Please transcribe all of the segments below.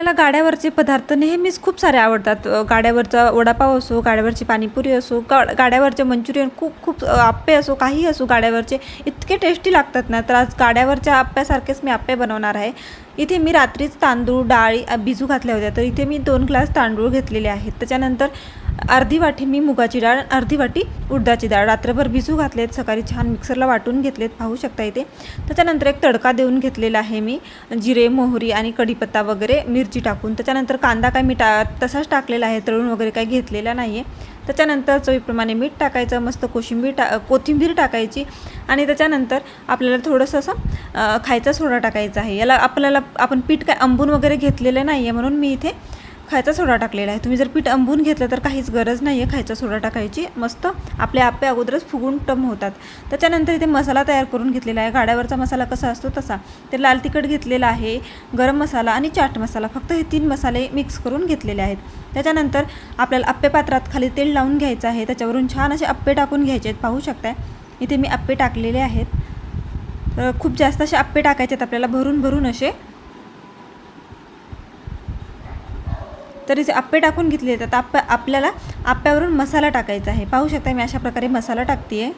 मला गाड्यावरचे पदार्थ नेहमीच खूप सारे आवडतात. गाड्यावरचा वडापाव असो गाड्यावरची पाणीपुरी असो गा गाड्यावरचे मंचुरियन खूप खूप आप्पे असो काही असो गाड्यावरचे इतके टेस्टी लागतात ना तर आज गाड्यावरच्या आप्प्यासारखेच मी आप्पे बनवणार आहे. इथे मी रात्रीच तांदूळ डाळी भिजू घातल्या होत्या तर इथे मी दोन ग्लास तांदूळ घेतलेले आहेत. त्याच्यानंतर अर्धी वाटी मी मुगाची डाळ अर्धी वाटी उडदाची डाळ. रात्रभर भिजू घातलेत सकाळी छान मिक्सरला वाटून घेतलेत पाहू शकता इथे. त्याच्यानंतर एक तडका देऊन घेतलेला आहे मी जिरे मोहरी आणि कढीपत्ता वगैरे मिरची टाकून. त्याच्यानंतर कांदा काय मी टा तसाच टाकलेला आहे तळून वगैरे काही घेतलेला नाही आहे त्याच्यानंतर चवीप्रमाणे मीठ टाकायचं मस्त कोशिंबीर टा कोथिंबीर टाकायची आणि त्याच्यानंतर आपल्याला थोडंसं असं खायचा सोडा टाकायचा आहे. याला आपल्याला आपण पीठ काय आंबून वगैरे घेतलेलं नाही आहे म्हणून मी इथे खायचा सोडा टाकलेला आहे. तुम्ही जर पीठ आंबून घेतलं तर काहीच गरज नाही आहे खायचा सोडा टाकायची. मस्त. आपले आप्पे अगोदरच फुगून टम होतात. त्याच्यानंतर इथे मसाला तयार करून घेतलेला आहे. गाड्यावरचा मसाला कसा असतो तसा. ते लाल तिखट घेतलेला आहे. गरम मसाला आणि चाट मसाला. फक्त हे तीन मसाले मिक्स करून घेतलेले आहेत. त्याच्यानंतर आपल्याला आप्पे पात्रात खाली तेल लावून घ्यायचं आहे. त्याच्यावरून छान असे आप्पे टाकून घ्यायचे आहेत. पाहू शकताय. इथे मी आप्पे टाकलेले आहेत. तर खूप जास्त असे आप्पे टाकायचे आहेत. आपल्याला भरून भरून असे तर इथे आप्पे टाकून घेतले तर आता आप्पा आपल्याला आप्प्यावरून मसाला टाकायचा आहे. पाहू शकता मी अशा प्रकारे मसाला टाकते आहे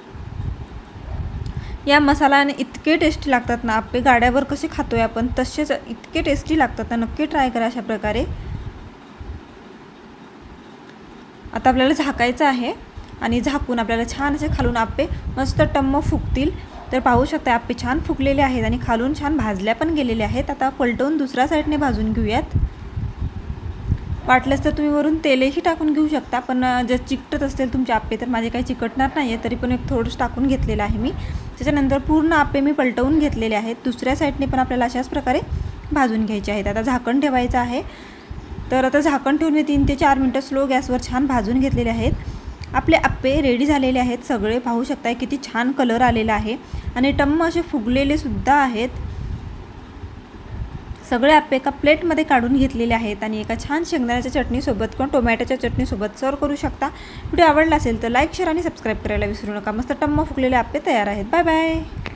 या मसाल्याने इतके टेस्टी लागतात ना आप्पे गाड्यावर कसे खातोय आपण तसेच इतके टेस्टी लागतात ना नक्की ट्राय करा अशा प्रकारे. आता आपल्याला झाकायचं आहे आणि झाकून आपल्याला छान असे खालून आप्पे मस्त टम्म फुगतील. तर पाहू शकता आप्पे छान फुगलेले आहेत आणि खालून छान भाजल्या पण गेलेले आहेत. आता पलटवून दुसऱ्या साईडने भाजून घेऊयात. वाटलंच तर तुम्ही वरून तेलही टाकून घेऊ शकता पण जर चिकटत असेल तुमचे आप्पे तर माझे काही चिकटणार नाही आहे तरी पण एक थोडंसं टाकून घेतलेलं आहे मी. त्याच्यानंतर पूर्ण आप्पे मी पलटवून घेतलेले आहेत. दुसऱ्या साईडने पण आपल्याला अशाच प्रकारे भाजून घ्यायचे आहेत. आता झाकण ठेवायचं आहे. तर आता झाकण ठेवून मी तीन ते चार मिनटं स्लो गॅसवर छान भाजून घेतलेले आहेत. आपले आप्पे रेडी झालेले आहेत. सगळे पाहू शकताय किती छान कलर आलेला आहे. आणि टम्म असे फुगलेले सुद्धा आहेत. सगळे आप्पे एका प्लेटमध्ये काढून घेतलेले आहेत आणि एका छान शेंगदाण्याच्या चटणीसोबत किंवा टोमॅटोच्या चटणीसोबत सर्व करू शकता. व्हिडिओ आवडला असेल तर लाईक शेअर आणि सबस्क्राईब करायला विसरू नका. मस्त टम्म फुकलेले आप्पे तयार आहेत. Bye bye.